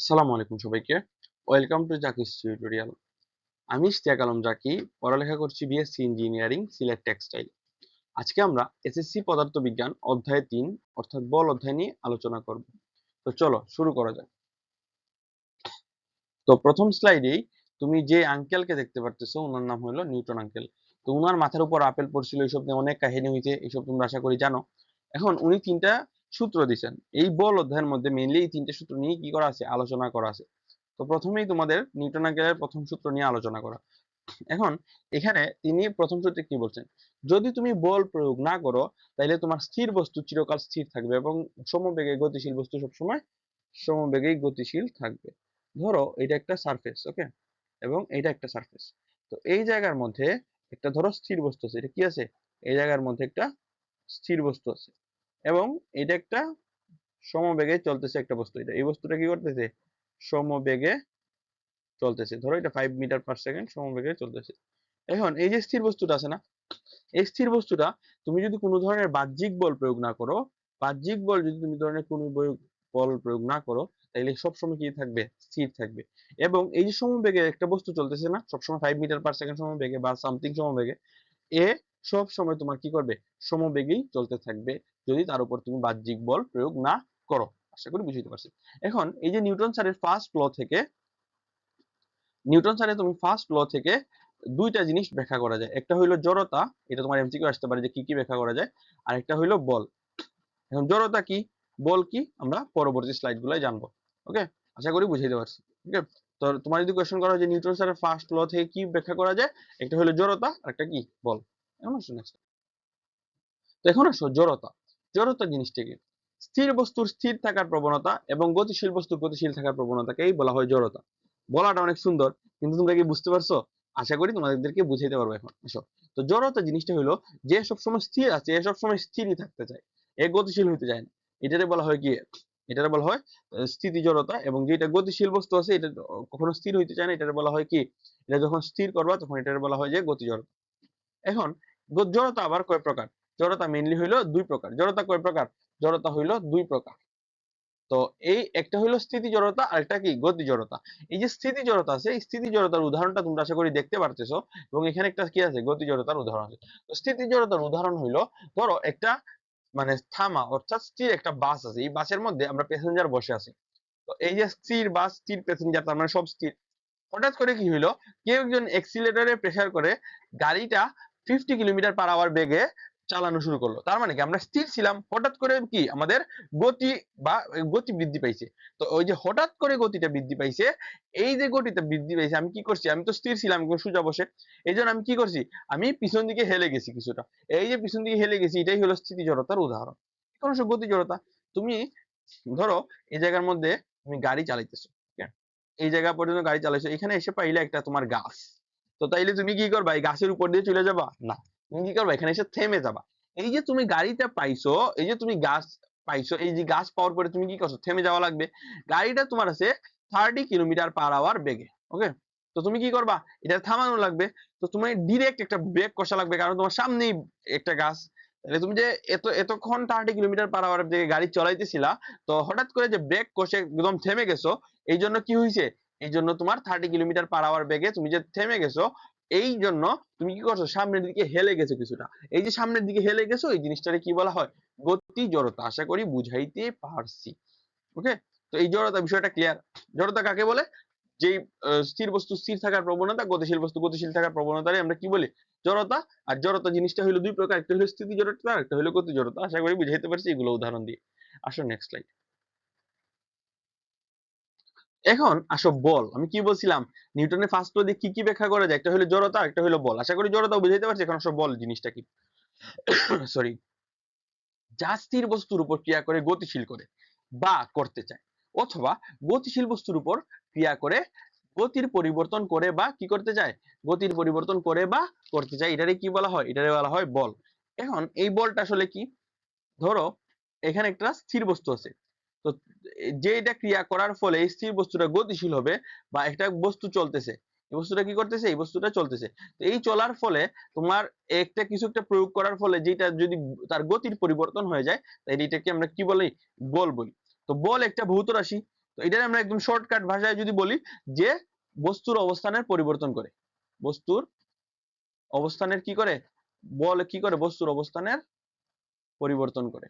আসসালামু আলাইকুম সবাইকে। ওয়েলকাম টু জাকিস টিউটোরিয়াল আমি ইশতিয়াক আলম জাকি, পড়ালেখা করছি বিএসসি ইঞ্জিনিয়ারিং সিলেট টেক্সটাইল আজকে আমরা এসএসসি পদার্থবিজ্ঞান অধ্যায় তিন, অর্থাৎ বল অধ্যায় নিয়ে আলোচনা করব। তো চলো, শুরু করা যাক। তো প্রথম স্লাইডেই তুমি যে আঙ্কেলকে দেখতে পারতেছো, ওনার নাম হলো নিউটন আঙ্কেল তো ওনার মাথার উপর আপেল পড়ছিল এইসব নিয়ে অনেক কাহিনী হয়েছে এইসব তোমরা আশা করি জানো। এখন উনি তিনটা সূত্র দিচ্ছেন এই বল অধ্যায়ের মধ্যে মেইনলি এই তিনটে সূত্র নিয়ে কি করা আছে? আলোচনা করা আছে। তো প্রথমেই তোমাদের নিউটন আঙ্কেলের প্রথম সূত্র নিয়ে আলোচনা করা। এখন এখানে তিনি প্রথম সূত্রে কি বলছেন? যদি তুমি বল প্রয়োগ না করো তাহলে তোমার স্থির বস্তু চিরকাল স্থির থাকবে এবং সমবেগে গতিশীল বস্তু সবসময় সমবেগেই গতিশীল থাকবে। ধরো এটা একটা সারফেস ওকে এবং এটা একটা সারফেস তো এই জায়গার মধ্যে একটা ধরো স্থির বস্তু আছে। এটা কি আছে? এই জায়গার মধ্যে একটা স্থির বস্তু আছে। এবং এটা একটা সমবেগে চলতেছে একটা বস্তু। এটা এই বস্তুটা কি করতেছে? সমবেগে চলতেছে। ধরো এটা ফাইভ মিটার পার সেকেন্ড সমবেগে চলতেছে। এখন এই যে স্থির বস্তুটা আছে না, এই স্থির বস্তুটা তুমি যদি কোনো ধরনের বাহ্যিক বল প্রয়োগ না করো, বাহ্যিক বল যদি তুমি ধরনের কোনো বল প্রয়োগ না করো তাহলে সবসময় কি থাকবে? স্থির থাকবে। এবং এই যে সমবেগে একটা বস্তু চলতেছে না, সবসময় ফাইভ মিটার পার সেকেন্ড সমবেগে বা সামথিং সমবেগে, এ সব সময় তোমার কি করবে? সমবেগেই চলতে থাকবে যদি তার উপর তুমি বাহ্যিক বল প্রয়োগ না করো। আশা করি বুঝতে পারছি। এখন এই যে নিউটন স্যারের ফার্স্ট ল থেকে নিউটন স্যারের তুমি ফার্স্ট ল থেকে দুইটা জিনিস ব্যাখ্যা করা যায়। একটা হইল জড়তা, এটা তোমার এমসিকিউ আসতে পারে যে কি কি ব্যাখ্যা করা যায়। আর একটা হইল বল। এখন জড়তা কি? বল কি? আমরা পরবর্তী স্লাইড গুলাই জানব। ওকে আশা করি বুঝাইতে পারছি। ওকে তো তোমার যদি কোয়েশ্চেন করা হয় যে নিউটন স্যারের ফার্স্ট ল থেকে কি ব্যাখ্যা করা যায়? একটা হলো জড়তা, আর একটা কি? বল। Next। তো এখন আসো, জড়তা। জড়তা জিনিসটা কি? স্থির বস্তুর স্থির থাকার প্রবণতা এবং গতিশীল বস্তুর গতিশীল থাকার প্রবণতাকেই বলা হয় জড়তা। বলাটা অনেক সুন্দর, কিন্তু তোমরা কি বুঝতে পারছ? আশা করি তোমাদেরকে বুঝাইতে পারব এখন। আসো, তো জড়তা জিনিসটা হলো যে সবসময় স্থির আছে এ সবসময় স্থিরই থাকতে চায়। এ গতিশীল হইতে না। এটারে বলা হয় কি? এটারে বলা হয় স্থিতি জড়তা এবং যেটা গতিশীল বস্তু আছে, এটা কখনো স্থির হইতে চায় না। এটারে বলা হয় কি? এটা যখন স্থির করবা, তখন এটারে বলা হয় যে গতি জড়তা। এখন জড়তা আবার কয় প্রকার? জড়তা মেইনলি হইল দুই প্রকার। জড়তা কয় প্রকার? জড়তা হইল দুই প্রকার। তো এই একটা হইল স্থিতি জড়তা আর একটা কি? গতি জড়তা। এই যে স্থিতি জড়তা আছে, এই স্থিতি জড়তার উদাহরণটা তোমরা আশা করি দেখতে পারতেছো এবং এখানে একটা কি আছে? গতি জড়তার উদাহরণ আছে। তো স্থিতি জড়তার উদাহরণ হইল, ধরো একটা মানে থামা অর্থাৎ স্থির একটা বাস আছে। এই বাসের মধ্যে আমরা প্যাসেঞ্জার বসে আছি। তো এই যে স্থির বাস, স্থির প্যাসেঞ্জার তার মানে সব স্থির। হঠাৎ করে কি হইল? কেউ একজন এক্সিলেটরে প্রেসার করে গাড়িটা ফিফটি কিলোমিটার পার আওয়ার বেগে চালানো শুরু করল। তার মানে কি? আমরা স্থির ছিলাম, হঠাৎ করে কি? আমাদের গতি বা গতি বৃদ্ধি পাইছে। তো ওই যে হঠাৎ করে গতিটা বৃদ্ধি পাইছে, এই যে গতিটা বৃদ্ধি পাইছে, আমি কি করছি? আমি তো স্থির ছিলাম সোজা বসে। এই জন্য আমি কি করছি? আমি পিছন দিকে হেলে গেছি কিছুটা। এই যে পিছন দিকে হেলে গেছি, এটাই হলো স্থিতি জড়তার উদাহরণ। হচ্ছে গতি জড়তা? তুমি ধরো এই জায়গার মধ্যে তুমি গাড়ি চালাইতেছো এই জায়গা পর্যন্ত গাড়ি চালাইছো, এখানে এসে পাইলে একটা তোমার গাছ। তো তাইলে তুমি কি করবা? এই গাছের উপর দিয়ে চলে যাবা? না। তুমি কি করবা? এখানে এসে থেমে যাবা। এই যে তুমি গাড়িটা পাইছো, এই যে তুমি গাছ পাইছো, এই যে গাছ পাওয়ার পরে তুমি কি করছ? থেমে যাওয়া লাগবে। গাড়িটা তোমার আছে থার্টি কিলোমিটার পার আওয়ার বেগে ওকে তো তুমি কি করবা? এটা থামানো লাগবে। তো তুমি ডিরেক্ট একটা ব্রেক কষা লাগবে, কারণ তোমার সামনেই একটা গাছ। তাহলে তুমি যে এত, এতক্ষণ থার্টি কিলোমিটার পার আওয়ার বেগে গাড়ি চলাইতেছিলা, তো হঠাৎ করে যে ব্রেক কষে একদম থেমে গেছো এই জন্য কি হয়েছে এই জন্য তোমার থার্টি কিলোমিটার পার আওয়ার বেগে তুমি যে থেমে গেছো এই জন্য তুমি কি করছ? সামনের দিকে হেলে গেছো কিছুটা। এই যে সামনের দিকে হেলে গেছো, এই জিনিসটারে কি বলা হয়? গতি জড়তা। আশা করি বুঝাইতে পারছি। ওকে তো এই জড়তা বিষয়টা ক্লিয়ার জড়তা কাকে বলে? যেই স্থির বস্তু স্থির থাকার প্রবণতা, গতিশীল বস্তু গতিশীল থাকার প্রবণতারে আমরা কি বলি? জড়তা। আর জড়তা জিনিসটা হলো দুই প্রকার। একটা হলো স্থিতি জড়তা, আর একটা হলো গতি জড়তা। আশা করি বুঝাইতে পারছি এগুলো উদাহরণ দিয়ে। আসো নেক্সট স্লাইড এখন আসো বল, আমি কি বলছিলাম? নিউটনের ফার্স্ট ল দিয়ে কি কি ব্যাখ্যা করা যায়? একটা হলো জড়তা একটা হলো বল। আশা করি জড়তা বুঝাইতে পারছি, এখন আসো বল জিনিসটা কি? সরি যা স্থির বস্তুর উপর ক্রিয়া করে, গতিশীল করে বা করতে চায়, অথবা গতিশীল বস্তুর উপর ক্রিয়া করে, গতির পরিবর্তন করে বা কি করতে চায়? গতির পরিবর্তন করে বা করতে চায়। এটারে কি বলা হয়? এটারে বলা হয় বল। এখন এই বলটা আসলে কি? ধরো, এখানে একটা স্থির বস্তু আছে। তো যে এটা ক্রিয়া করার ফলে স্থির বস্তুটা গতিশীল হবে বা একটা বস্তু চলতেছে, এই বস্তুটা কি করতেছে? এই বস্তুটা চলতেছে। তো এই চলার ফলে তোমার একটা কিছু একটা প্রয়োগ করার ফলে যেটা যদি তার গতির পরিবর্তন হয়ে যায়, তাই এটাকে আমরা কি বলি? বল বলি। তো বল একটা ভৌত রাশি। তো এটা আমরা একদম শর্টকাট ভাষায় যদি বলি যে বস্তুর অবস্থানের পরিবর্তন করে। বস্তুর অবস্থানের কি করে? বল কি করে? বস্তুর অবস্থানের পরিবর্তন করে।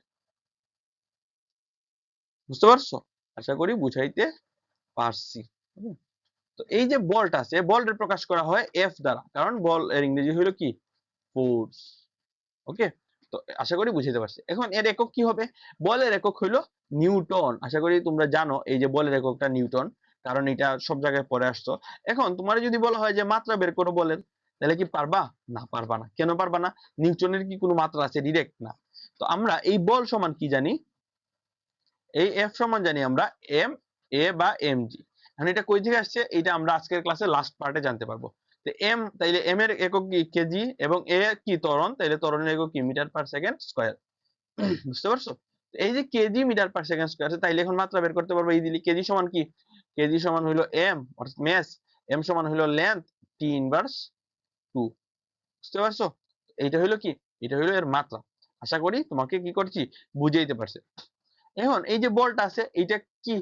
বুঝতে পারছ? আশা করি বুঝাইতে পারছি তো এই যে বলটা আছে বলটা প্রকাশ করা হয় এফ দ্বারা। কারণ বল এর ইংরেজি হলো কি? ফোর্স ওকে তো আশা করি বুঝাইতে পারছি। এখন এর একক কি হবে? বলের একক হইল নিউটন। আশা করি তোমরা জানো এই যে বলের এককটা নিউটন, কারণ এটা সব জায়গায় পরে আসতো। এখন তোমার যদি বলা হয় যে মাত্রা বের করো বলের, তাহলে কি পারবা? না পারবা না। কেন পারবা না? নিউটনের কি কোনো মাত্রা আছে? ডিরেক্ট না। তো আমরা এই বল সমান কি জানি? এই এফ সমান জানি আমরা এম এ বা এম জি এখন এটা কই থেকে আসছে? এটা আমরা আজকের ক্লাসে লাস্ট পার্টে জানতে পারব। তো এম তাইলে এম এর একক কি? কেজি এবং এ কি ত্বরণ? তাইলে ত্বরণের একক কি? মিটার পার সেকেন্ড স্কয়ার বুঝতে পারছ? এই যে KG metre per second square তাইলে এখন মাত্রা বের করতে পারব। এই ইজিলি কেজি সমান কি? কেজি সমান হলো এম অর্থাৎ মেস এম সমান হলো লেন্থ টি ইনভার্স টু বুঝতে পারছ? এইটা হলো কি? এটা হলো এর মাত্রা। আশা করি তোমাকে কি করছি? বুঝাইতে পারছে। এখন এই যে বলটা আছে, এইটা কি?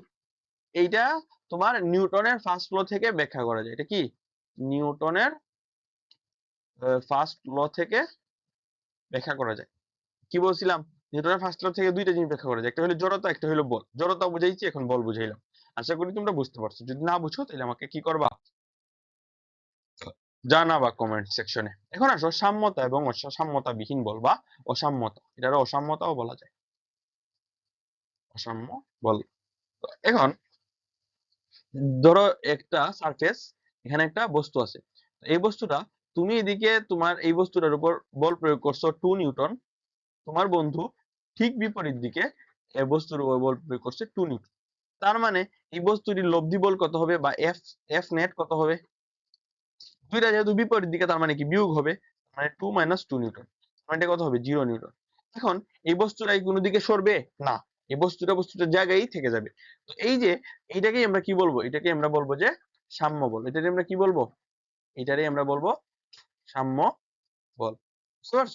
এইটা তোমার নিউটনের ফার্স্ট ল থেকে ব্যাখ্যা করা যায়। এটা কি? নিউটনের ফার্স্ট ল থেকে ব্যাখ্যা করা যায়। কি বলছিলাম? নিউটনের ফার্স্ট ল থেকে দুইটা জিনিস ব্যাখ্যা করা যায়। একটা হলো জড়তা, একটা হলো বল। জড়তা বুঝাইছি, এখন বল বুঝাইলাম। আশা করি তোমরা বুঝতে পারছ। যদি না বুঝো, তাহলে আমাকে কি করবা? জানাবা কমেন্ট সেকশনে এখন আসো সাম্যতা এবং অসাম্যতা বিহীন বল বা অসাম্যতা। এটার অসাম্যতাও বলা যায়। অসাম্য বল। এখন ধরো একটা সারফেস এখানে একটা বস্তু আছে। এই বস্তুটা তুমি এদিকে তোমার এই বস্তুটার উপর বল প্রয়োগ করছ টু নিউটন। তোমার বন্ধু ঠিক বিপরীত দিকে এই বস্তুর উপর বল প্রয়োগ করছে টু নিউটন। তার মানে এই বস্তুটির লব্ধি বল কত হবে বা এফ এফ নেট কত হবে? দুইটা যেহেতু বিপরীত দিকে, তার মানে কি বিয়োগ হবে? মানে টু মাইনাস টু নিউটন। মানে কত হবে? Zero newton. এখন এই বস্তুটা কি কোনো দিকে সরবে? না। এই বস্তুটা বস্তুটার জায়গায় থেকে যাবে। তো এই যে এইটাকেই আমরা কি বলব? এটাকে আমরা বলব যে সাম্য বল। এটাকে আমরা কি বলব? এটারই আমরা বলব সাম্য বল। বুঝতে পারছ?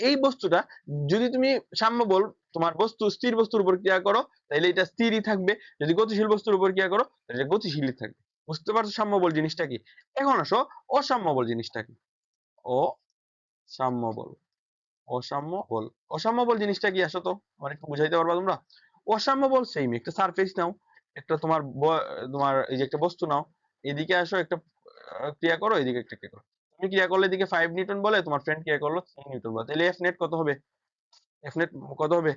এই বস্তুটা যদি তুমি সাম্য বল, তোমার বস্তু স্থির বস্তুর উপর ক্রিয়া করো তাহলে এটা স্থিরই থাকবে। যদি গতিশীল বস্তুর উপর ক্রিয়া করো তাহলে এটা গতিশীলই থাকবে। বুঝতে পারছ সাম্য বল জিনিসটা কি? এখন আসো অসাম্য বল জিনিসটা কি? ও সাম্য বল। অসাম্য বল অসাম্য বল জিনিসটা কি আসো তো? একটু বুঝাইতে পারবা তোমরা? সেম একটা সারফেস নাও, একটা তোমার তোমার এই যে একটা বস্তু নাও, এদিকে আসো, একটা ক্রিয়া করো, এদিকে একটা ক্রিয়া করো। তুমি ক্রিয়া করলে এদিকে ফাইভ নিউটন বলে, তোমার ফ্রেন্ড ক্রিয়া করল থ্রি নিউটন বলে। তাহলে এফ নেট কত হবে? এফ নেট কত হবে?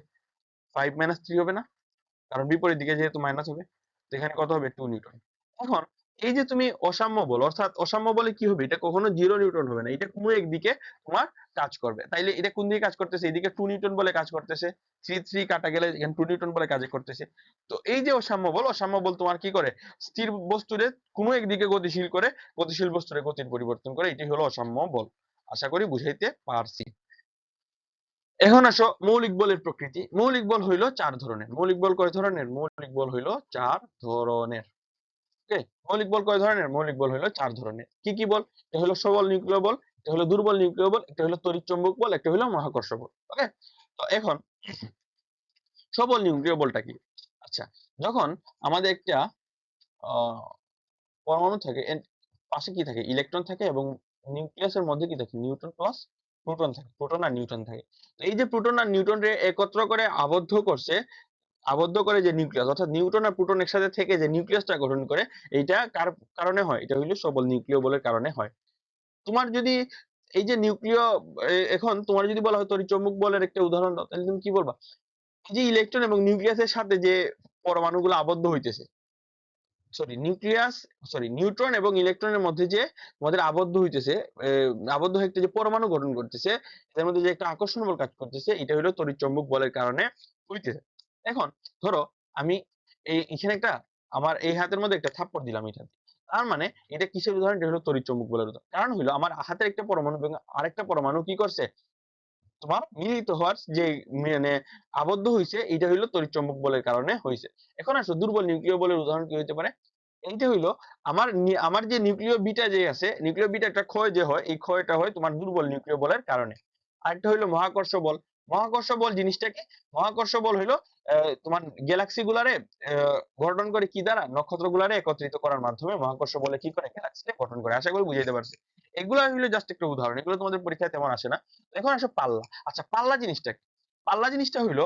ফাইভ মাইনাস থ্রি হবে না? কারণ বিপরীত দিকে যেহেতু মাইনাস হবে এখানে কত হবে? টু নিউটন এখন এই যে তুমি অসাম্য বল, অর্থাৎ অসাম্য বলে কি হবে? এটা কখনো জিরো নিউটন হবে না। এটা কোনো একদিকে তোমার কাজ করবে। তাইলে এটা কোন দিকে কাজ করতেছে? এদিকে টু নিউটন বলে কাজ করতেছে। থ্রি থ্রি কাটা গেলে এখানে টু নিউটন বলে কাজ করতেছে। তো এই যে অসাম্য বল অসাম্য বল তোমার কি করে? স্থির বস্তুরে কোনো একদিকে গতিশীল করে, গতিশীল বস্তুরে গতির পরিবর্তন করে এটি হলো অসাম্য বল। আশা করি বুঝাইতে পারছি। এখন আসো মৌলিক বলের প্রকৃতি। মৌলিক বল হইল চার ধরনের। মৌলিক বল কয় ধরনের? মৌলিক বল হইল চার ধরনের। ওকে? মৌলিক বল কয় ধরনের? মৌলিক বল হলো চার ধরনের। কি কি বল? এটা হলো সবল নিউক্লিয় বল, এটা হলো দুর্বল নিউক্লিয় বল একটা হলো তড়িৎ চৌম্বক বল, একটা হলো মহাকর্ষ বল, ওকে? তো এখন সবল নিউক্লিয় বলটা কি? আচ্ছা যখন আমাদের একটা পরমাণু থাকে পাশে কি থাকে? ইলেকট্রন থাকে এবং নিউক্লিয়াসের মধ্যে কি থাকে? নিউট্রন প্লাস প্রোটন থাকে, প্রোটন আর নিউট্রন থাকে। এই যে প্রোটন আর নিউট্রন একত্র করে আবদ্ধ করছে আবদ্ধ করে যে নিউক্লিয়াস অর্থাৎ নিউট্রন আর প্রোটন একসাথে থেকে যে নিউক্লিয়াসটা গঠন করে, এইটা কার কারণে হয়? এটা হইল সবল নিউক্লিয় বলের কারণে হয়। তোমার যদি এই যে নিউক্লিয় এখন তোমার যদি বলা হয় তড়িৎচুম্বক বলের একটা উদাহরণ দাও, তাহলে তুমি কি বলবা? যে ইলেকট্রন এবং নিউক্লিয়াসের সাথে যে পরমাণুগুলো আবদ্ধ হইতেছে সরি নিউক্লিয়াস সরি নিউট্রন এবং ইলেকট্রনের মধ্যে যে আমাদের আবদ্ধ হইতেছে আবদ্ধ হয়ে যে পরমাণু গঠন করতেছে এর মধ্যে যে একটা আকর্ষণ বল কাজ করতেছে এটা হলো তড়িৎচুম্বক বলের কারণে হইতেছে। এখন ধরো আমি এই এখানে একটা আমার এই হাতের মধ্যে একটা থাপ্পড় দিলাম এটা তার মানে এটা কিসের উদাহরণ? এটা হলো তড়িৎচুম্বক বলের উদাহরণ। কারণ হলো আমার হাতের একটা পরমাণু এবং আরেকটা পরমাণু কি করছে? তোমার মিলিত হওয়ার যে মানে আবদ্ধ হইছে এটা হইল তড়িৎচুম্বক বলের কারণে হইছে। এখন আসো, দুর্বল নিউক্লিয় বলের উদাহরণ কি হইতে পারে? এইটা হইল আমার আমার যে নিউক্লিয় বিটা যে আছে, নিউক্লিয় বিটা একটা ক্ষয় যে হয়, এই ক্ষয়টা হয় তোমার দুর্বল নিউক্লিয় বলের কারণে। আরেকটা হইল মহাকর্ষ বল। মহাকর্ষ বল জিনিসটা কি মহাকর্ষ বল আহ, তোমার গ্যালাক্সি গুলারে গঠন করে কি দ্বারা? নক্ষত্র গুলারে একত্রিত করার মাধ্যমে মহাকর্ষ বলে কি করে? গ্যালাক্সিকে গঠন করে। আশা করি বুঝাইতে পারছি। এগুলো হইল জাস্ট একটা উদাহরণ। এগুলো তোমাদের পরীক্ষায় তেমন আসে না। এখন আসো পাল্লা। আচ্ছা পাল্লা জিনিসটা কি? পাল্লা জিনিসটা হইল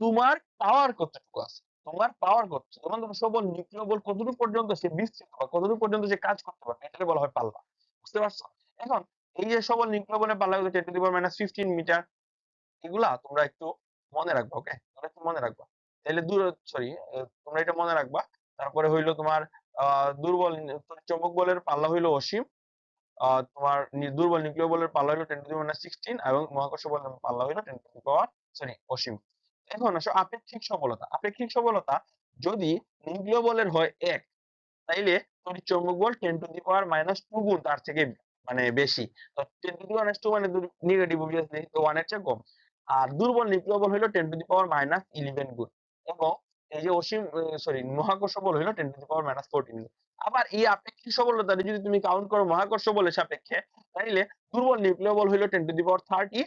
তোমার পাওয়ার কতটুকু আছে? তোমার পাওয়ার কত? তোমার তোমার সবল নিউক্লিয় বল কতটুকু পর্যন্ত সে বিস্তৃত বা কতটুকু পর্যন্ত সে কাজ করতে পারবে? এটাকে বলা হয় পাল্লা। বুঝতে পারছ? এখন এই যে সবল নিউক্লিয় বলের পাল্লা হলো ten to the power minus fifteen metre এগুলা তোমরা একটু মনে রাখবা ওকে তোমরা একটু মনে রাখবা। তাহলে দূর সরি তোমরা এটা মনে রাখবা। তারপরে হইল তোমার দুর্বল চৌম্বক বলের পাল্লা হইল অসীম। তোমার দুর্বল নিউক্লিয় বলের পাল্লা হইল টেন টু মাইনাস সিক্সটিন এবং মহাকর্ষ বলের পাল্লা হইল টেন টু পাওয়ার সরি অসীম। এখন আসো আপেক্ষিক সফলতা আপেক্ষিক সবলতা যদি নিউক্লিয় বলের হয় এক, তাইলে তড়িৎ চৌম্বক বল ten to the power minus two গুণ তার থেকে মানে বেশি। তো ten to the minus two মানে নেগেটিভ অবভিয়াসলি তো ওয়ানের চেয়ে কম। আর দুর্বল নিউক্লিয় বল হইল ten to the power minus eleven গুণ এবং এই যে অসীম সরি মহাকর্ষ বল হইল ten to the power minus fourteen গুণ। আবার এই আপেক্ষিক সবলতা যদি তুমি কাউন্ট করো মহাকর্ষ বলের সাপেক্ষে, তাইলে দুর্বল নিউক্লিয় বল হইল ten to the power thirty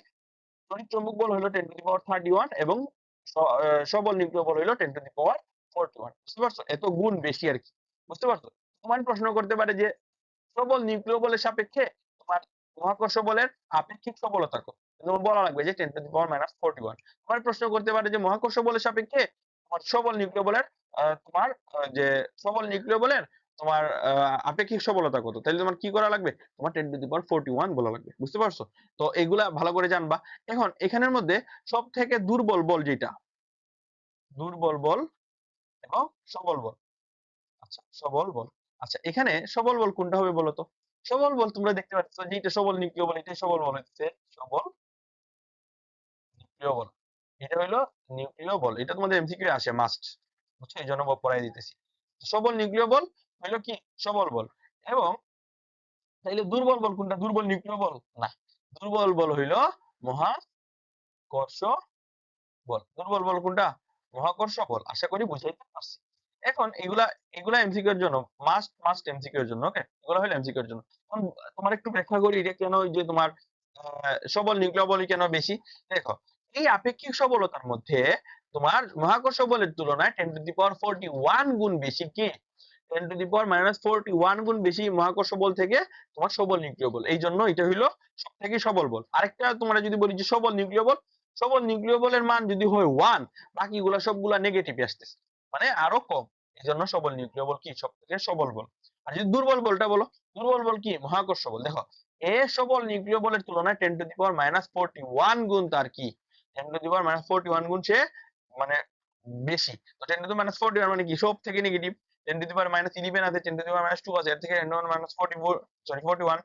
তড়িৎ চৌম্বক বল হইল ten to the power thirty one এবং সবল নিউক্লিয় বল হইল ten to the power forty one বুঝতে পারছ? এত গুণ বেশি আর কি। বুঝতে পারছ? তোমার প্রশ্ন করতে পারে যে সবল নিউক্লিয় বলের সাপেক্ষে তোমার মহাকর্ষ বলের আপেক্ষিক সবলতা কত? তোমার বলা লাগবে যে ten to power minus forty one তোমার প্রশ্ন করতে পারে যে মহাকর্ষ বলের সাপেক্ষে তোমার সবল নিউক্লিয় বলের তোমার যে সবল নিউক্লিয় বলের তোমার আপেক্ষিক সবলতা কত? তাহলে তোমার কি করা লাগবে? তোমার ten to the power forty one বলা লাগবে। বুঝতে পারছ? তো এগুলা ভালো করে জানবা। এখন এখানের মধ্যে সব থেকে দুর্বল বল যেটা? দুর্বল বল এবং সবল বল। আচ্ছা সবল বল। আচ্ছা এখানে সবল বল কোনটা হবে বলো তো সবল বল তোমরা দেখতে পাচ্ছ যে এটা সবল নিউক্লিয় বল এটা সবল বল হচ্ছে সবল নিউক্লিয় বল এটা হলো নিউক্লিয় বল এটা তোমাদের এমসিকিউ আসে মাস্ট বুঝছ? এই জন্য পড়াই দিতেছি। সবল নিউক্লিয় বল হলো কি? সবল বল এবং তাইলে দুর্বল বল কোনটা? দুর্বল নিউক্লিয় বল না। দুর্বল বল হইল মহাকর্ষ বল দুর্বল বল কোনটা? মহাকর্ষ বল আশা করি বুঝাইতে পারছি। এখন এগুলা এগুলা এমসিকিউ এর জন্য মাস্ট মাস্ট এমসিকিউ এর জন্য ওকে এগুলা হলো এমসিকিউ এর জন্য। এখন তোমার একটু ব্যাখ্যা করি, এটা কেন ওই যে তোমার সবল নিউক্লিয় বলই কেন বেশি? দেখো এই আপেক্ষিক সবলতার মধ্যে তোমার মহাকর্ষ বলের তুলনায় ten to the power forty one গুণ বেশি কি? Ten to the power minus forty one গুণ বেশি মহাকর্ষ বল থেকে তোমার সবল নিউক্লিয় বল। এই জন্য এটা হইল সব থেকে সবল বল। আরেকটা তোমরা যদি বলি যে সবল নিউক্লিয় বল, সবল নিউক্লিয় বলের মান যদি হয় ওয়ান বাকিগুলা সবগুলা নেগেটিভ আসতেছে। মানে আরও কম। এই জন্য সবল নিউক্লিয় বল কি? সব থেকে সবল বল। আর যদি দুর্বল বলটা বলো, দুর্বল বল কি? মহাকর্ষ বল। দেখো, এ সবল নিউক্লিয় বলের তুলনায় ten to the power minus forty one গুণ তার কি? Ten to the power minus forty one গুণ সে মানে বেশি। তো ten to the minus forty one মানে কি? সব থেকে negative ten to the power minus eleven আছে ten to the power minus two আছে। এর থেকে ten minus forty four sorry forty one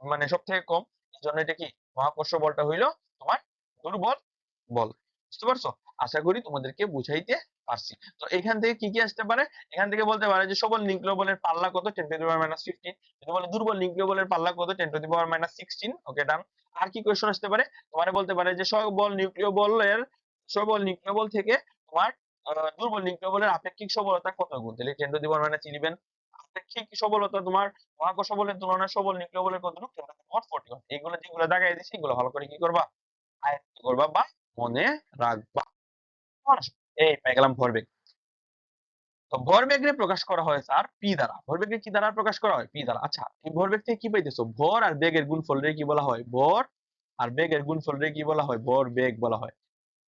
মানে সব থেকে কম। এই জন্য এটা কি? মহাকর্ষ বলটা হইল তোমার দুর্বল বল। বুঝতে পারছ? আশা করি তোমাদেরকে বুঝাইতে পারছি। তো এখান থেকে কি কি আসতে পারে? এখান থেকে বলতে পারে যে সবল নিউক্লিয় বলের পাল্লা কত? Ten to the power minus fifteen যদি বলে দুর্বল নিউক্লিয় বলের পাল্লা কত? Ten to the power minus sixteen okay done আর কি কোয়েশ্চন আসতে পারে? তোমার বলতে পারে যে সবল নিউক্লিয় বলের, সবল নিউক্লিয় বল থেকে তোমার দুর্বল নিউক্লিয় বলের আপেক্ষিক সবলতা কত গুণ? তাহলে টেন টু মাইনাস ইলেভেন আপেক্ষিক সবলতা তোমার মহাকর্ষ বলের তুলনায় সবল নিউক্লিয় বলের কত ten to power forty one এগুলো যেগুলো দেখাই দিচ্ছি এগুলো ভালো করে কি করবা? আয়ত্ত করবা বা মনে রাখবা। এই পেয়ে গেলাম ভরবেগ তো ভরবেগরে প্রকাশ করা হয় স্যার পি দ্বারা ভরবেগকে কি দ্বারা প্রকাশ করা হয় পি দ্বারা আচ্ছা এই ভরবেগ থেকে কি পাইতেছো ভর আর বেগের গুণফল রে কি বলা হয় ভর আর বেগের গুণফল রে কি বলা হয় ভর বেগ বলা হয়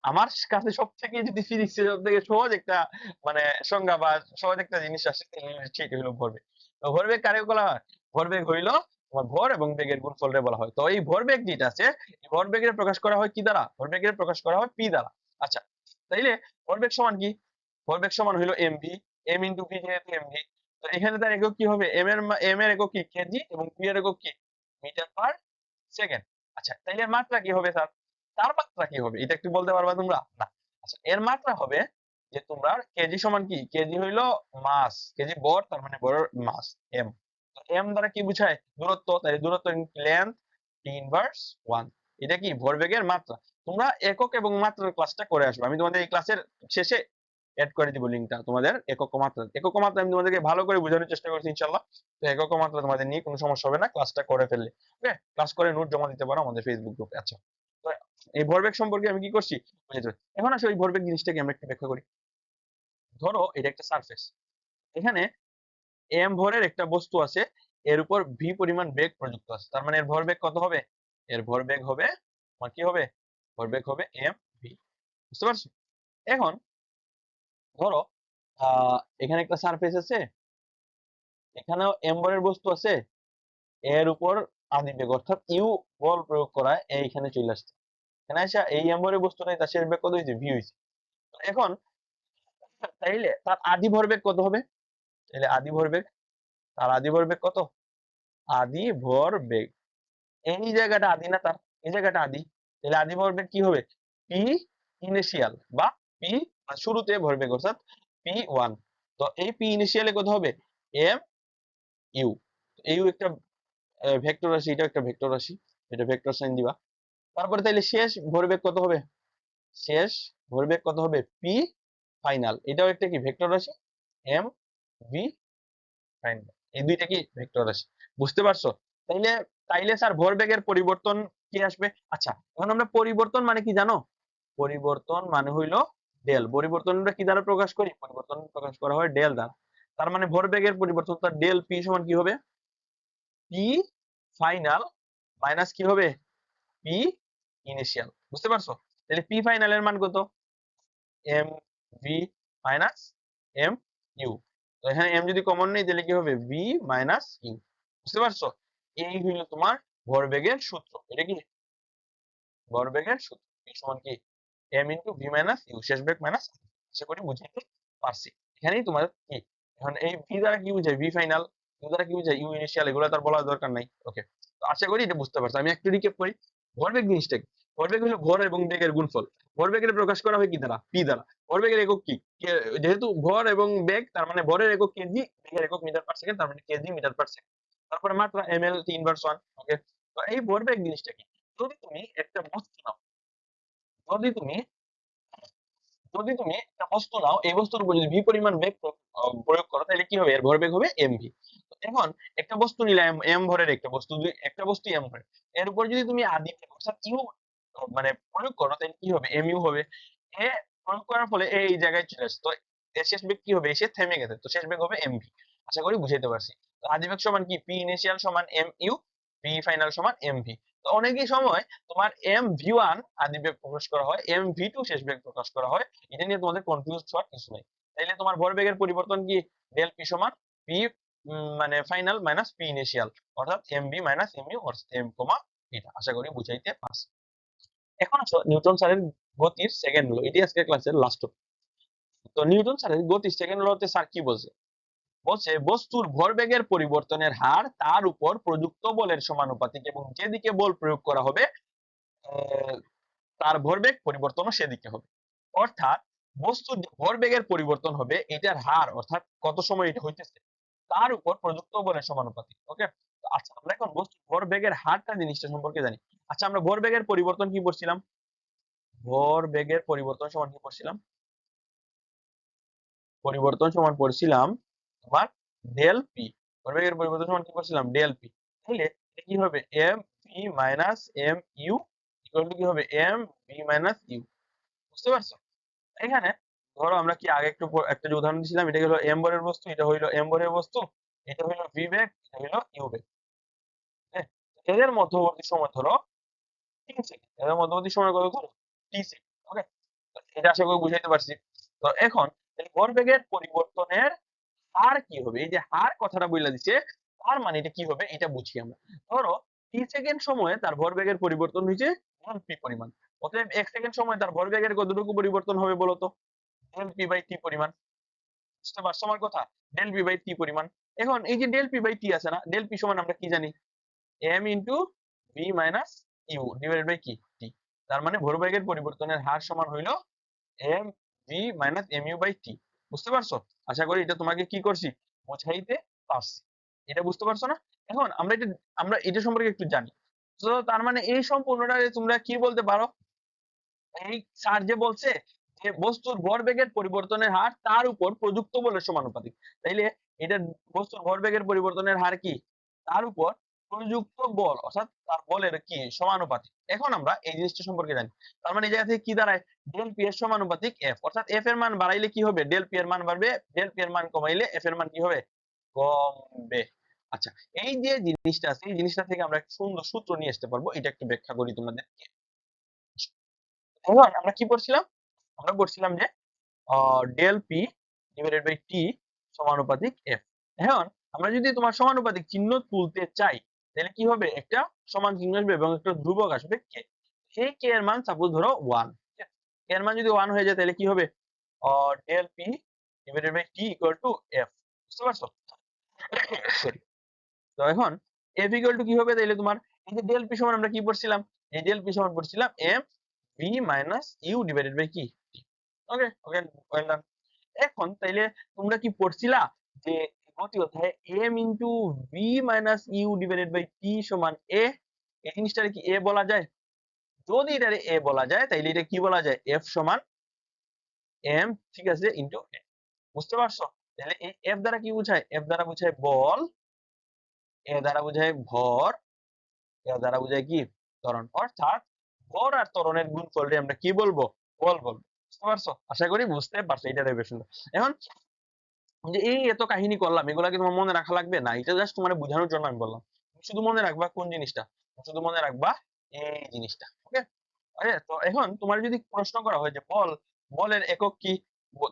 আমার কাছে সব থেকে যদি ফিজিক্স সব থেকে সহজ একটা মানে সংজ্ঞা বা সহজ একটা জিনিস আসে সেটা হলো ভরবেগ তো ভরবেগ কারে বলা হয় ভরবেগ হইল তোমার ভর এবং বেগের গুণফল রে বলা হয় তো এই ভরবেগ যেটা আছে ভরবেগের প্রকাশ করা হয় কি দ্বারা ভরবেগের প্রকাশ করা হয় পি দ্বারা আচ্ছা তাইলে ভরবেগ সমান কি ভরবেগ সমান হইল এমভি এম ইন্টু ভি যেহেতু এমভি তো এখানে তার একক কি হবে? এম এর এম এর একক কি? কেজি এবং ভি এর একক কি? Metre per second. আচ্ছা এর মাত্রা কি হবে স্যার? তার মাত্রা কি হবে? এটা একটু বলতে পারবা তোমরা? না। আচ্ছা এর মাত্রা হবে যে তোমরা কেজি সমান কি? কেজি হইল মাস। কেজি বর, তার মানে বড় মাস এম এম দ্বারা কি বুঝায়? দূরত্ব। তাই দূরত্ব লেন্থ টি ইনভার্স ওয়ান এটা কি? ভরবেগের মাত্রা। তোমরা একক এবং মাত্রার ক্লাসটা করে আসবে। আমি তোমাদের এই ক্লাসের শেষে অ্যাড করে দিব লিঙ্কটা তোমাদের একক মাত্রা। একক মাত্রা আমি তোমাদেরকে ভালো করে বোঝানোর চেষ্টা করছি ইনশাল্লাহ তো একক মাত্রা তোমাদের নিয়ে কোনো সমস্যা হবে না ক্লাসটা করে ফেললে। ওকে? ক্লাস করে নোট জমা দিতে পারো আমাদের ফেসবুক গ্রুপে আচ্ছা। তো এই ভরবেগ সম্পর্কে আমি কি করছি? এখন আসলে এই ভরবেগ জিনিসটাকে আমরা একটু ব্যাখ্যা করি। ধরো এটা একটা সারফেস এখানে এম ভরের একটা বস্তু আছে, এর উপর ভি পরিমাণ বেগ প্রযুক্ত আছে। তার মানে এর ভরবেগ কত হবে? এর ভরবেগ হবে আমার কি হবে? ভরবেগ হবে এম ভি বুঝতে পারছ? এখন ধরো এখানে একটা সারফেস আছে। এখানেও এম ভরের বস্তু আছে। এর উপর আদি বেগ, অর্থাৎ ইউ বল প্রয়োগ করায় এইখানে চলে আসছে। এখানে এসে এই এম ভরের বস্তুটাই তার শেষ বেগ কত হয়েছে? ভি হয়েছে। এখন, তাইলে তার আদি ভরবেগ কত হবে? তাহলে আদি ভরবেগ তার আদি ভরবেগ কত? আদি ভরবেগ এই জায়গাটা আদি না তার? এই জায়গাটা আদি। তাহলে আদি ভরবেগ কি হবে? পি ইনিশিয়াল বা পি শুরুতে ভরবেগ অর্থাৎ পি ওয়ান তো এই পি ইনিশিয়ালে কত হবে? এম ইউ ইউ একটা ভেক্টর রাশি এটা একটা ভেক্টর রাশি। এটা ভেক্টর সাইন দিবা। তারপরে তাইলে শেষ ভরবেগ কত হবে? শেষ ভরবেগ কত হবে? পি ফাইনাল এটাও একটা কি ভেক্টর রাশি? এম ভি ফাইনাল এই দুইটা কি ভেক্টর রাশি? বুঝতে পারছ? তাইলে তাইলে স্যার ভরবেগের পরিবর্তন কি আসবে? আচ্ছা এখন আমরা পরিবর্তন মানে কি জানো? পরিবর্তন মানে হইল ডেল পরিবর্তন আমরা কি দ্বারা প্রকাশ করি? পরিবর্তন প্রকাশ করা হয় ডেল দ্বারা। তার মানে ভরবেগের পরিবর্তন তার ডেল পি সমান কি হবে? পি ফাইনাল মাইনাস কি হবে? পি ইনিশিয়াল বুঝতে পারছ? তাহলে পি ফাইনালের মান কত? M V minus M U তো এখানে এম যদি কমন নেই, তাহলে কি হবে? ভি মাইনাস ইউ বুঝতে পারছ? এই হইল তোমার ভরবেগের সূত্র। এটা কি? ভরবেগের সূত্র। সমান কি? M into V minus U শেষ বেগ মাইনাস আশা করি বুঝাইতে পারছি। এখানেই তোমার কি এখন এই ভি দ্বারা কি বুঝায়? ভি ফাইনাল ইউ দ্বারা কি বুঝায়? ইউ ইনিশিয়াল এগুলো তার বলার দরকার নাই। ওকে তো আশা করি এটা বুঝতে পারছ। আমি একটু রিকেপ করি। ভরবেগ জিনিসটা কি? ভরবেগ হলো ভর এবং বেগের গুণফল। ভরবেগের প্রকাশ করা হয় কি দ্বারা? পি দ্বারা। ভরবেগের একক কি? যেহেতু ভর এবং বেগ, তার মানে ভরের একক কেজি বেগের একক মিটার পার সেকেন্ড তার মানে কেজি মিটার পার সেকেন্ড তারপরে মাত্রা এম এল তিন ভার্স ওয়ান ওকে তো এই ভরবেগ জিনিসটা কি? যদি তুমি একটা বস্তু নাও যদি তুমি যদি তুমি একটা বস্তু নাও, এই বস্তুর উপর যদি ভি পরিমাণ বেগ প্রয়োগ করো, তাহলে কি হবে? এর ভরবেগ হবে এম ভি এখন একটা বস্তু নিলাম এম ভরের একটা বস্তু একটা বস্তু এম ভরের, এর উপর যদি তুমি আদি অর্থাৎ ইউ মানে প্রয়োগ করো, তাহলে কি হবে? এম ইউ হবে। এ প্রয়োগ করার ফলে এই জায়গায় চলে আসছে তো এর শেষ বেগ কি হবে? এসে থেমে গেছে। তো শেষ বেগ হবে এম ভি আশা করি বুঝাইতে পারছি। আদি বেগ সমান কি? পি ইনিশিয়াল সমান এম পি ফাইনাল সমান এম ভি তো অনেকই সময় তোমার এম ভি ওয়ান আদি বেগ প্রকাশ করা হয় এম ভি টু শেষ বেগ প্রকাশ করা হয়। এটা নিয়ে তোমাদের কনফিউজ হওয়ার কিছু নাই। তাইলে তোমার ভরবেগের পরিবর্তন কি? ডেল পি সমান পি মানে ফাইনাল মাইনাস পি ইনিশিয়াল অর্থাৎ M B minus M U M comma এটা আশা করি বুঝাইতে পারছি। এখন আসো নিউটন স্যারের গতির সেকেন্ড ল এটি আজকের ক্লাসের লাস্ট তো নিউটন স্যারের গতির সেকেন্ড লতে স্যার কি বলছে? বস্তুর ভরবেগের পরিবর্তনের হার তার উপর প্রযুক্ত বলের সমানুপাতিক এবং যেদিকে বল প্রয়োগ করা হবে তার ভরবেগ পরিবর্তনও সেদিকে হবে। অর্থাৎ বস্তুর ভরবেগের পরিবর্তন হবে, এটার হার অর্থাৎ কত সময় এটা হইতেছে, তার উপর প্রযুক্ত বলের সমানুপাতিক ওকে আচ্ছা আমরা এখন বস্তুর ভরবেগের হারটা জিনিসটা সম্পর্কে জানি। আচ্ছা আমরা ভরবেগের পরিবর্তন কি পড়ছিলাম? ভরবেগের পরিবর্তন সমান কি পড়ছিলাম? পরিবর্তন সমান পড়ছিলাম তোমার ডেল পি ভরবেগের পরিবর্তন সমান কি পড়ছিলাম ডেল পি তাহলে কি হবে? M P minus M U equal to কি হবে? এম পি মাইনাস ইউ বুঝতে পারছ? এখানে ধরো আমরা কি আগে একটু একটা যে উদাহরণ দিয়েছিলাম, এটা হলো এম ভরের বস্তু, এটা হইল এম ভরের বস্তু, এটা হইল ভি বেগ এটা হইল ইউ বেগ হ্যাঁ? এদের মধ্যবর্তী সময় ধরো তিন সেকেন্ড এদের মধ্যবর্তী সময় কত ধরো? টি সেকেন্ড ওকে এটা আশা করি বুঝাইতে পারছি। তো এখন ভরবেগের পরিবর্তনের হার কি হবে? এই যে হার কথাটা বলে দিচ্ছে তার মানে এটা কি হবে? এটা বুঝি আমরা। ধরো টি সেকেন্ড সময়ে তার ভরবেগের পরিবর্তন হয়েছে ডেল পি পরিমাণ। অতএব এক সেকেন্ড সময় তার ভরবেগের কতটুকু পরিবর্তন হবে বলতো ডেল পি বাই টি পরিমাণ। বুঝতে পারছ আমার কথা? ডেল পি বাই টি পরিমাণ। এখন এই যে ডেল পি বাই টি আছে না ডেল পি সমান আমরা কি জানি? M into V minus U divided by কি টি তার মানে ভরবেগের পরিবর্তনের হার সমান হইল M V minus M U by T বুঝতে পারছ? আশা করি এটা তোমাকে কি করছি? বোঝাইতে পারছি। এটা বুঝতে পারছ না? এখন আমরা এটা আমরা এটা সম্পর্কে একটু জানি। তো তার মানে এই সম্পূর্ণটা তোমরা কি বলতে পারো? এই স্যার যে বলছে যে বস্তুর ভরবেগের পরিবর্তনের হার তার উপর প্রযুক্ত বলের সমানুপাতিক। তাইলে এটা বস্তুর ভরবেগের পরিবর্তনের হার কি? তার উপর প্রযুক্ত বল, অর্থাৎ তার বলের কি? সমানুপাতিক। এখন আমরা এই জিনিসটা সম্পর্কে জানি। তার মানে এই জায়গা থেকে কি দাঁড়ায়? ডেল পি এর সমানুপাতিক এফ অর্থাৎ এফ এর মান বাড়াইলে কি হবে? ডেল পি এর মান বাড়বে ডেল পি এর মান কমাইলে এফ এর মান কি হবে? কমবে। আচ্ছা এই যে জিনিসটা আছে, এই জিনিসটা থেকে আমরা একটা সুন্দর সূত্র নিয়ে আসতে পারব। এটা একটু ব্যাখ্যা করি তোমাদেরকে। এখন আমরা কি পড়ছিলাম? আমরা পড়ছিলাম যে del P divided by T সমানুপাতিক এফ এখন আমরা যদি তোমার সমানুপাতিক চিহ্ন তুলতে চাই তাহলে কি হবে? একটা সমান চিহ্ন আসবে এবং একটা ধ্রুবক আসবে কে সেই কে এর মান সাপোজ ধরো ওয়ান কে এর মান যদি ওয়ান হয়ে যায় তাহলে কি হবে? তো এখন কি হবে? তোমার ডেল পি আমরা কি পড়ছিলাম? ডেল পি পড়ছিলাম এম মাইনাস ইউ কি ওকে এখন তাইলে তোমরা কি পড়ছিলা? যে গতি অধ্যায়ে M into B minus U divided by T সমান এ এই জিনিসটারে কি এ বলা যায়? যদি এটারে এ বলা যায়, তাইলে এটা কি বলা যায়? এফ সমান এম ঠিক আছে ইন্টু এ বুঝতে পারছ? তাহলে এই এফ দ্বারা কি বোঝায়? এফ দ্বারা বোঝায় বল এ দ্বারা বোঝায় ভর এ দ্বারা বোঝায় কি? ত্বরণ। অর্থাৎ ভর আর ত্বরণের গুণফলটা আমরা কি বলব? বল বলব। বুঝতে পারছ? আশা করি বুঝতে পারছ। এটা সুন্দর। এখন যে, এই এত কাহিনী করলাম, এগুলা কি তোমার মনে রাখা লাগবে? না, এটা জাস্ট তোমার বোঝানোর জন্য আমি বললাম। শুধু মনে রাখবা কোন জিনিসটা? শুধু মনে রাখবা এই জিনিসটা ওকে আরে তো এখন তোমার যদি প্রশ্ন করা হয় যে, বল, বলের একক কি?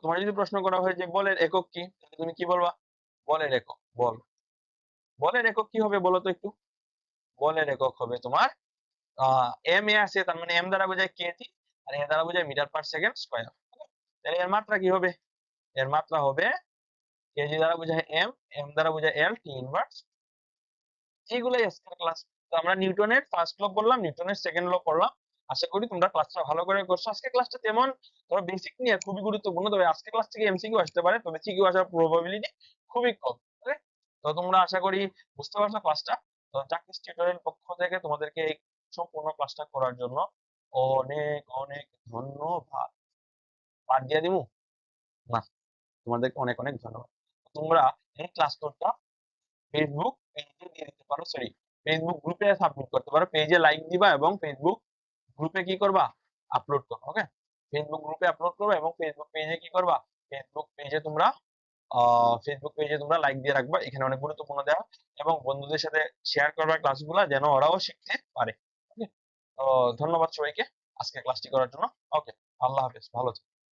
তোমার যদি প্রশ্ন করা হয় যে, বলের একক কি? তুমি কি বলবা? বলের একক, বল। বলের একক কি হবে বলো তো একটু? বলের একক হবে তোমার এম এ আছে, তার মানে এম দ্বারা বোঝায় কেজি আর এ দ্বারা বোঝায় মিটার পার সেকেন্ড স্কয়ার তাহলে এর মাত্রা কি হবে? এর মাত্রা হবে কেজি দ্বারা বোঝায় এম এম দ্বারা বোঝায় এল টি ইনভার্স এইগুলাই আজকের ক্লাস তো আমরা নিউটনের ফার্স্ট ল পড়লাম, নিউটনের সেকেন্ড ল পড়লাম। আশা করি তোমরা ক্লাসটা ভালো করে করছ। আজকে ক্লাসটা তেমন ধরো বেসিক নিয়ে খুবই গুরুত্বপূর্ণ, তবে আজকে ক্লাস থেকে এমসিকিউ আসতে পারে, তবে সিকিউ আসার প্রবাবিলিটি খুবই কম তো তোমরা আশা করি বুঝতে পারছ ক্লাসটা তো চাকরি টিউটোরিয়াল পক্ষ থেকে তোমাদেরকে এই সম্পূর্ণ ক্লাসটা করার জন্য অনেক অনেক ধন্যবাদ। বাদ দিয়ে দিমু। না, তোমাদেরকে অনেক অনেক ধন্যবাদ। তোমরা এই ক্লাস নোটটা ফেসবুক পেজে দিয়ে দিতে পারো। সরি ফেসবুক গ্রুপে সাবমিট করতে পারো। পেজে লাইক দিবা এবং ফেসবুক গ্রুপে কি করবা? আপলোড করো ওকে ফেসবুক গ্রুপে আপলোড করবা এবং ফেসবুক পেজে কি করবা? ফেসবুক পেজে তোমরা ফেসবুক পেজে তোমরা লাইক দিয়ে রাখবা। এখানে অনেক গুরুত্বপূর্ণ দেওয়া। এবং বন্ধুদের সাথে শেয়ার করবা ক্লাসগুলো যেন ওরাও শিখতে পারে ওকে তো ধন্যবাদ সবাইকে আজকে ক্লাসটি করার জন্য। ওকে আল্লাহ হাফেজ, ভালো থেকো।